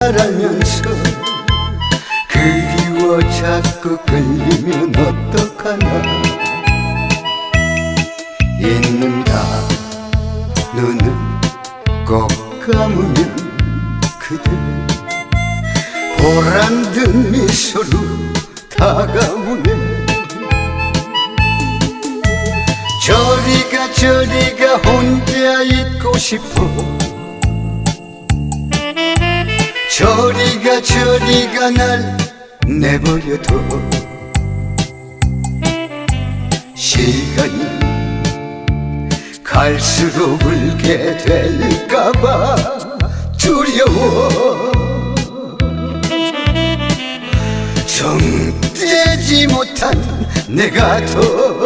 알면서 그리워 자꾸 끌리면 어떡하나. 있는가 눈을 꼭 감으면 그대 보란 듯 미소로 다가오네 저리가 저리가 혼자 있고 싶어 저리가 저리가 날 내버려둬. 시간이 갈수록 울게 될까봐 두려워. 정되지 못한 내가 더